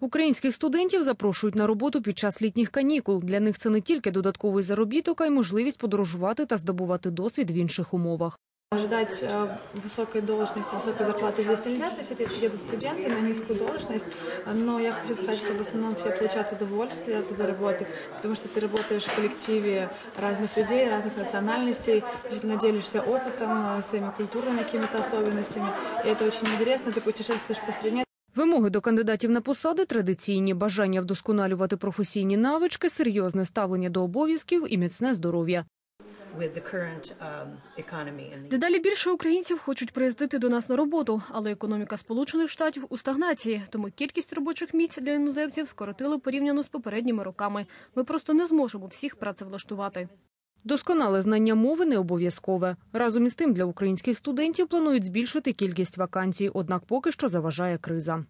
Українських студентів запрошують на роботу під час літніх канікул. Для них це не тільки додатковий заробіток, а й можливість подорожувати та здобувати досвід в інших умовах. Ожидать э, высокой должности, высокой зарплаты здесь нельзя, то есть это едут студенты на низкую должность, но я хочу сказать, что в основном все получают удовольствие от этой работы, потому что ты работаешь в коллективе разных людей, разных национальностей, действительно делишься опытом, э, своими культурными какими-то особенностями, и это очень интересно, ты путешествуешь по стране, Вимоги до кандидатів на посади традиційні бажання вдосконалювати професійні навички, серйозне ставлення до обов'язків і міцне здоров'я. um, Дедалі більше українців хочуть приїздити до нас на роботу, але економіка Сполучених Штатів у стагнації, тому кількість робочих місць для іноземців скоротили порівняно з попередніми роками. Ми просто не зможемо всіх працевлаштувати. Досконале знання мови не обов'язкове. Разом із тим для українських студентів планують збільшити кількість вакансій, однак поки що заважає криза.